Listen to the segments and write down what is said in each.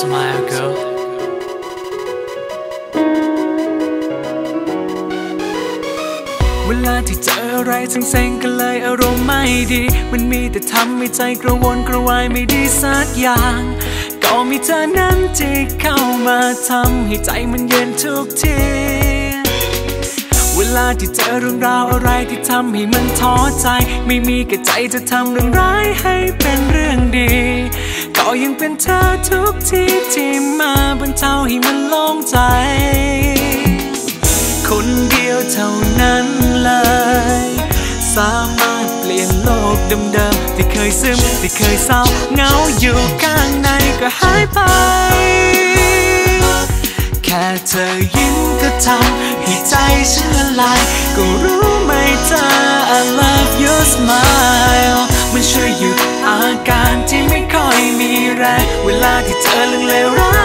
smile girl เวลาที่เจออะไรทั้งเซ็งก็เลยอารมณ์ไม่ดี มันมีแต่ทำให้ใจกระวนกระวายไม่ดีสักอย่าง ก็มีเธอนั้นที่เข้ามาทำให้ใจมันเย็นทุกทีเวลาที่เจอเรื่องราวอะไรที่ทำให้มันท้อใจ ไม่มีกระใจจะทำเรื่องร้ายให้เป็นเรื่องดี ก็ยังเป็นเธอทุกทีที่มาบรรเทาให้มันโล่งใจ คนเดียวเท่านั้นเลย สามารถเปลี่ยนโลกเดิมๆที่เคยซึมที่เคยเศร้าเหงาอยู่ข้างในก็หายไป แค่เธอยิ้มก็ทำให้ใจฉันละลายก็รู้ไหมเธอ I love your smile เวลาที่เจอเรื่องเลวร้า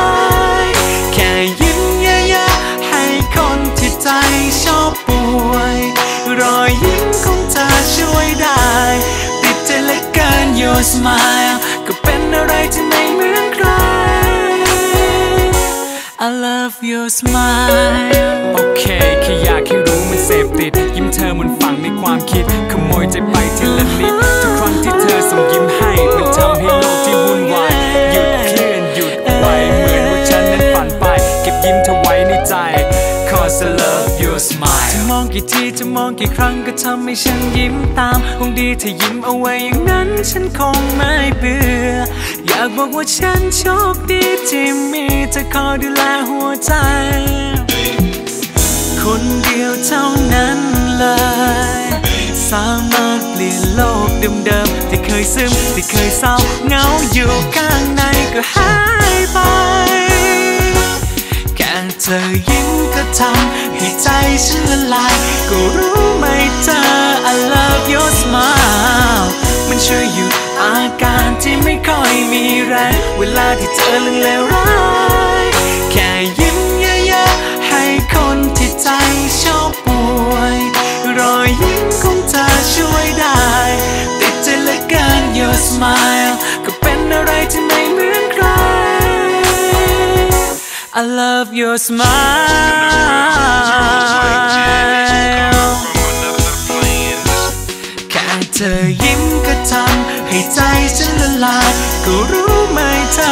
ย แค่ยิ้มเยอะๆให้คนที่ใจชอบป่วย รอยยิ้มของเธอช่วยได้ ติดใจเหลือเกิน your smile ก็เป็นอะไรที่ไม่เหมือนใคร I love your smile โอเคแค่อยากให้รู้มันเสพติด ยิ้มเธอมันฝังในความคิด ขโมยใจไปทีละนิดทุกครั้งที่เธอส่งยิ้ม I love your smile จะมองกี่ทีจะมองกี่ครั้งก็ทำให้ฉันยิ้มตามคงดีถ้ายิ้มเอาไว้อย่างนั้นฉันคงไม่เบื่อ อยากบอกว่าฉันโชคดีที่มีเธอคอยดูแลหัวใจ คนเดียวเท่านั้นเลย สามารถเปลี่ยนโลกเดิมๆที่เคยซึมที่เคยเศร้าเหงาอยู่ข้างในก็หา ธอยิ้มก็ทำให้ใจฉันละลาย ก็รู้ไหมเธอ I love your smile มันช่วยหยุดอาการที่ไม่ค่อยมีแรง เวลาที่เจอเรื่องเลวร้าย แค่ยิ้ม I love your smile แค่เธอยิ้มก็ทำให้ใจฉันละลาย ก็รู้ไหมเธอ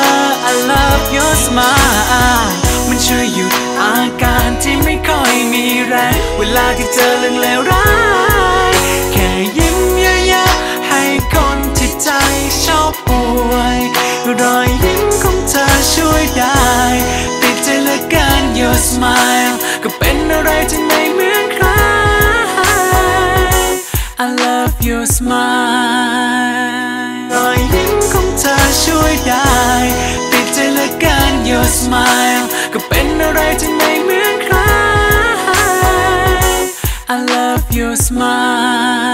I love your smile มันช่วยหยุดอาการที่ไม่ค่อยมีแรง เวลาที่เจอเรื่องเลว smile รอยยิ้มของเธอช่วยได้ติดใจเลืกิน your smile ก็เป็นอะไรที่ไม่เหมือนใคร I love your smile